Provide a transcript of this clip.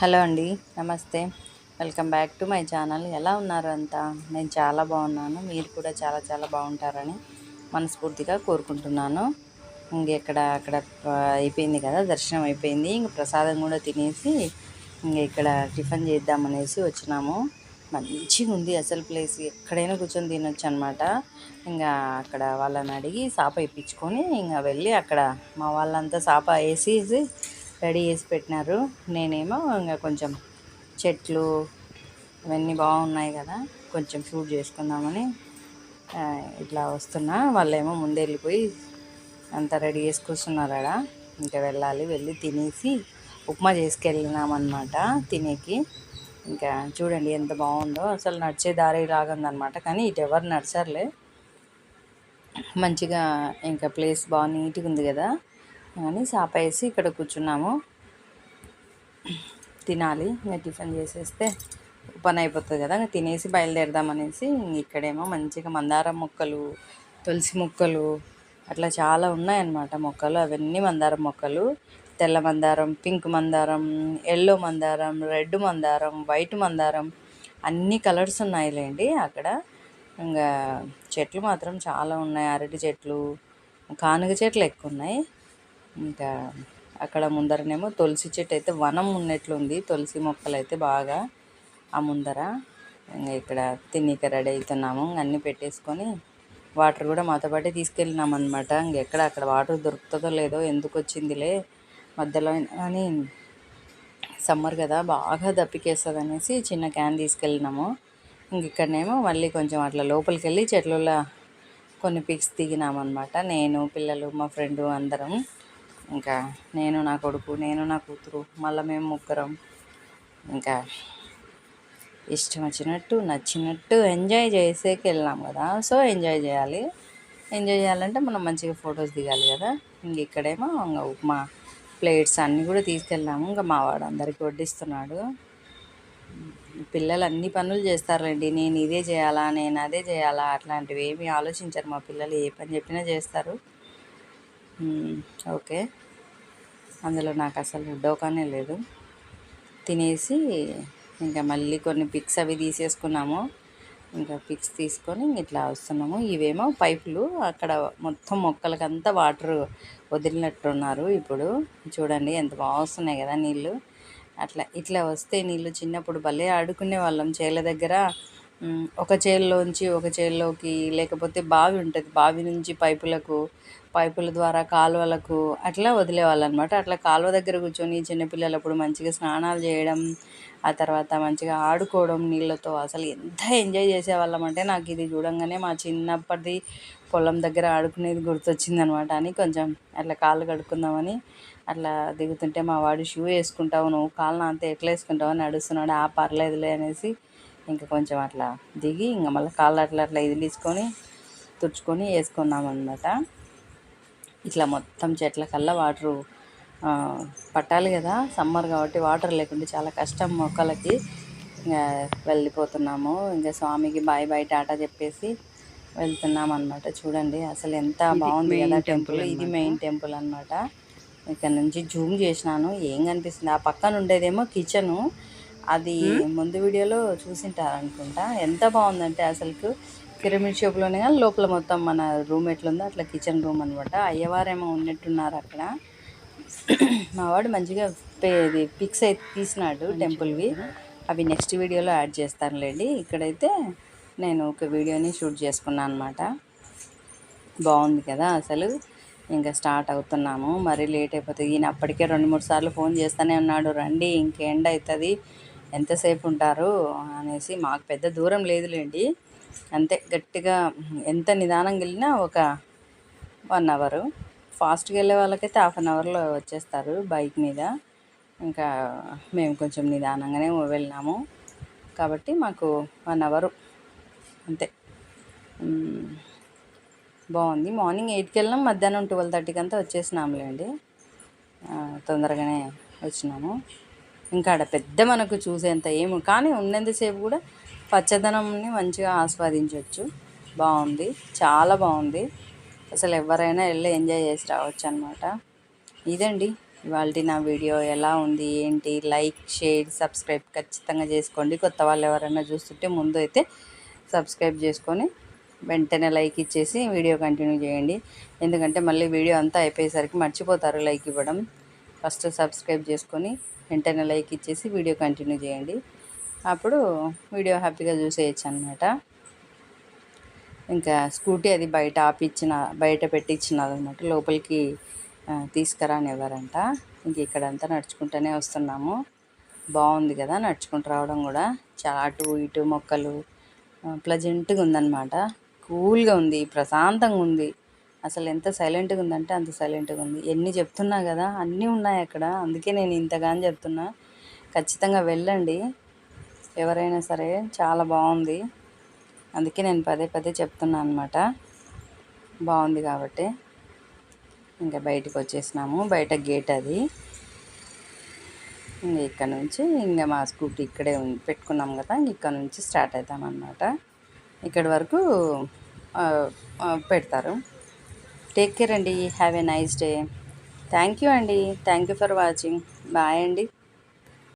Hello అండి నమస్తే. Welcome back to my channel. ఎలా ఉన్నారు అంతా? నేను చాలా బాగున్నాను. మీరు కూడా చాలా చాలా బాగుంటారని మనస్ఫూర్తిగా కోరుకుంటున్నాను. ఇంకెక్కడ అక్కడ అయిపోయింది కదా దర్శనం అయిపోయింది. ఇంక ప్రసాదం కూడా తినేసి ఇంక ఇక్కడ టిఫిన్ చేద్దామనేసి వచ్చినాము. మంచిగా ఉంది అసలు ప్లేస్. ఎక్కడైనా కూర్చొని తినొచ్చు అనమాట ఇంకా అక్కడ వాళ్ళని అడిగి సాప ఇప్పించుకొని ఇంకా వెళ్ళి అక్కడ మా వాళ్ళంతా సాప వేసేసి రెడీ చేసి పెట్టినారు. నేనేమో ఇంకా కొంచెం చెట్లు ఇవన్నీ బాగున్నాయి కదా కొంచెం షూట్ చేసుకుందామని ఇట్లా వస్తున్నా. వాళ్ళేమో ముందే వెళ్ళిపోయి అంతా రెడీ చేసి కూర్చున్నారు ఇంకా వెళ్ళాలి వెళ్ళి తినేసి ఉప్మా చేసుకెళ్ళినామన్నమాట తినేకి. ఇంకా చూడండి ఎంత బాగుందో. అసలు నడిచే దారి లాగందనమాట కానీ ఇటు ఎవరు నడిచారులే. మంచిగా ఇంకా ప్లేస్ బాగా నీట్గా ఉంది కదా. అని సాపేసి ఇక్కడ కూర్చున్నాము. తినాలి ఇంకా టిఫిన్ చేసేస్తే పని అయిపోతుంది కదా ఇంకా తినేసి బయలుదేరదామనేసి ఇక్కడేమో మంచిగా మందారం మొక్కలు తులసి మొక్కలు అట్లా చాలా ఉన్నాయన్నమాట మొక్కలు. అవన్నీ మందారం మొక్కలు. తెల్ల మందారం పింక్ మందారం ఎల్లో మందారం రెడ్ మందారం వైట్ మందారం అన్ని కలర్స్ ఉన్నాయిలేండి అక్కడ. ఇంకా చెట్లు మాత్రం చాలా ఉన్నాయి. అరటి చెట్లు కానుగ చెట్లు ఎక్కువ ఉన్నాయి. ఇంకా అక్కడ ముందరనేమో తులసి చెట్టు అయితే వనం ఉన్నట్లుంది. తులసి మొక్కలు అయితే బాగా ఆ ముందర. ఇంకా ఇక్కడ తిన్నీక రెడీ అవుతున్నాము. అన్నీ పెట్టేసుకొని వాటర్ కూడా మాతో పాటే తీసుకెళ్ళినాం అనమాట ఇంకెక్కడ అక్కడ వాటర్ దొరుకుతుందో లేదో ఎందుకు వచ్చిందిలే. మధ్యలో అని సమ్మర్ కదా బాగా దప్పికేస్తుంది అనేసి చిన్న క్యాన్ తీసుకెళ్ళినాము. ఇంక ఇక్కడనేమో మళ్ళీ కొంచెం అట్లా లోపలికి వెళ్ళి చెట్లలో కొన్ని పిక్స్ దిగినామన్నమాట. నేను పిల్లలు మా ఫ్రెండ్ అందరం. ఇంకా నేను నా కొడుకు నేను నా కూతురు మళ్ళీ మేము ముగ్గురం. ఇంకా ఇష్టం వచ్చినట్టు నచ్చినట్టు ఎంజాయ్ చేసేకి వెళ్ళాం కదా. సో ఎంజాయ్ చేయాలి. ఎంజాయ్ చేయాలంటే మనం మంచిగా ఫొటోస్ దిగాలి కదా. ఇంక ఇక్కడేమో ఇంకా ఉప్మా ప్లేట్స్ అన్నీ కూడా తీసుకెళ్ళాము. ఇంకా మా వాడు అందరికి వడ్డిస్తున్నాడు. పిల్లలు అన్ని పనులు చేస్తారండి నేను ఇదే చేయాలా నేను అదే చేయాలా అట్లాంటివి ఏమీ ఆలోచించరు మా పిల్లలు. ఏ పని చెప్పినా చేస్తారు. ఓకే. అందులో నాకు అసలు డోకానే లేదు. తినేసి ఇంకా మళ్ళీ కొన్ని పిక్స్ అవి తీసేసుకున్నాము. ఇంకా పిక్స్ తీసుకొని ఇట్లా వస్తున్నాము. ఇవేమో పైపులు అక్కడ మొత్తం మొక్కలకంతా వాటర్ వదిలినట్టున్నారు ఇప్పుడు. చూడండి ఎంత బాగుస్తున్నాయి కదా నీళ్ళు. అట్లా ఇట్లా వస్తే నీళ్ళు చిన్నప్పుడు భలే ఆడుకునే వాళ్ళం చేల దగ్గర. ఒక చేల్లోంచి ఒక చేల్లోకి లేకపోతే బావి ఉంటుంది. బావి నుంచి పైపులకు పైపుల ద్వారా కాలువలకు అట్లా వదిలేవాళ్ళు అనమాట అట్లా కాలువ దగ్గర కూర్చొని చిన్నపిల్లలప్పుడు మంచిగా స్నానాలు చేయడం ఆ తర్వాత మంచిగా ఆడుకోవడం నీళ్ళతో అసలు ఎంత ఎంజాయ్ చేసేవాళ్ళం అంటే నాకు ఇది చూడంగానే మా చిన్నప్పటి పొలం దగ్గర ఆడుకునేది గుర్తొచ్చింది అనమాట అని కొంచెం అట్లా కాళ్ళు కడుక్కుందామని అట్లా దిగుతుంటే మా వాడు షూ వేసుకుంటావు నువ్వు కాళ్ళు అంతా ఎట్లా వేసుకుంటావు? అని అడుగుతున్నాడు ఆ పర్లేదులే అనేసి ఇంకా కొంచెం అట్లా దిగి ఇంకా మళ్ళీ కాళ్ళు అట్లా అట్లా ఇదిలిసుకొని తుడుచుకొని వేసుకున్నాం అనమాట ఇట్లా మొత్తం చెట్ల కల్లా వాటరు పట్టాలి కదా సమ్మర్ కాబట్టి వాటర్ లేకుంటే చాలా కష్టం మొక్కలకి. ఇంకా వెళ్ళిపోతున్నాము. ఇంకా స్వామికి బాయ్ బాయ్ టాటా చెప్పేసి వెళ్తున్నాం అనమాట చూడండి అసలు ఎంత బాగుంది కదా టెంపుల్. ఇది మెయిన్ టెంపుల్ అనమాట ఇక్కడ నుంచి జూమ్ చేసినాను ఏం కనిపిస్తుంది? ఆ పక్కన ఉండేదేమో కిచెను. అది ముందు వీడియోలో చూసింటారు అనుకుంటా ఎంత బాగుందంటే అసలుకు పిరమిడ్ షేప్లోనే కానీ లోపల మొత్తం మన రూమ్ ఎట్లుందో అట్లా కిచెన్ రూమ్ అనమాట అయ్యవారేమో ఉన్నట్టున్నారు అక్కడ. మా వాడు మంచిగా ఇది పిక్స్ అయితే తీసినాడు టెంపుల్వి అవి నెక్స్ట్ వీడియోలో యాడ్ చేస్తానులేండి. ఇక్కడైతే నేను ఒక వీడియోని షూట్ చేసుకున్నాను అనమాట బాగుంది కదా అసలు. ఇంకా స్టార్ట్ అవుతున్నాము. మరీ లేట్ అయిపోతుంది. ఈయన అప్పటికే రెండు మూడు సార్లు ఫోన్ చేస్తూనే ఉన్నాడు. రండి ఇంకెండ్ అవుతుంది ఎంతసేపు ఉంటారు? అనేసి మాకు పెద్ద దూరం లేదులేండి. అంతే గట్టిగా ఎంత నిదానంగా వెళ్ళినా ఒక వన్ అవరు. ఫాస్ట్గా వెళ్ళే వాళ్ళకైతే హాఫ్ అన్ అవర్లో వచ్చేస్తారు బైక్ మీద. ఇంకా మేము కొంచెం నిదానంగానే వెళ్ళినాము. కాబట్టి మాకు వన్ అవరు. అంతే. బాగుంది. మార్నింగ్ ఎయిట్కి వెళ్ళినాం మధ్యాహ్నం ట్వెల్వ్ థర్టీకి అంతా వచ్చేసినాములేండి తొందరగానే వచ్చినాము. ఇంకా ఆడ పెద్ద మనకు చూసేంత ఏమి కానీ ఉన్నంతసేపు కూడా పచ్చదనంని మంచిగా ఆస్వాదించవచ్చు బాగుంది. చాలా బాగుంది. అసలు ఎవరైనా వెళ్ళి ఎంజాయ్ చేసి రావచ్చు అనమాట ఇదండి. ఇవాళ నా వీడియో ఎలా ఉంది ఏంటి? లైక్ షేర్ సబ్స్క్రైబ్ ఖచ్చితంగా చేసుకోండి. కొత్త వాళ్ళు ఎవరైనా చూస్తుంటే ముందు అయితే సబ్స్క్రైబ్ చేసుకొని వెంటనే లైక్ ఇచ్చేసి వీడియో కంటిన్యూ చేయండి. ఎందుకంటే మళ్ళీ వీడియో అంతా అయిపోయేసరికి మర్చిపోతారు లైక్ ఇవ్వడం. ఫస్ట్ సబ్స్క్రైబ్ చేసుకొని వెంటనే లైక్ ఇచ్చేసి వీడియో కంటిన్యూ చేయండి. అప్పుడు వీడియో హ్యాపీగా చూసేయచ్చు అనమాట ఇంకా స్కూటీ అది బయట ఆపిచ్చిన బయట పెట్టించినారు అనమాట లోపలికి ఆ, తీసుకురానివ్వరంట. ఇంక ఇక్కడంతా నడుచుకుంటూనే వస్తున్నాము. బాగుంది కదా నడుచుకుంటూ రావడం కూడా. చాలా అటు ఇటు మొక్కలు ప్లజెంట్గా ఉందన్నమాట కూల్గా ఉంది ప్రశాంతంగా ఉంది అసలు ఎంత సైలెంట్గా ఉందంటే అంత సైలెంట్గా ఉంది ఎన్ని చెప్తున్నా కదా అన్నీ ఉన్నాయి అక్కడ. అందుకే నేను ఇంతగాని చెప్తున్నా. ఖచ్చితంగా వెళ్ళండి. ఎవరైనా సరే చాలా బాగుంది. అందుకే నేను పదే పదే చెప్తున్నా అనమాట బాగుంది కాబట్టి. ఇంకా బయటికి వచ్చేసినాము. బయట గేట్ అది. ఇంక ఇక్కడ నుంచి ఇంకా మా స్కూటీ ఇక్కడే పెట్టుకున్నాం కదా. ఇక్కడ నుంచి స్టార్ట్ అవుతామన్నమాట ఇక్కడి వరకు పెడతారు. టేక్ కేర్ అండి. Have a nice day thank you అండి. Thank you for watching bye అండి.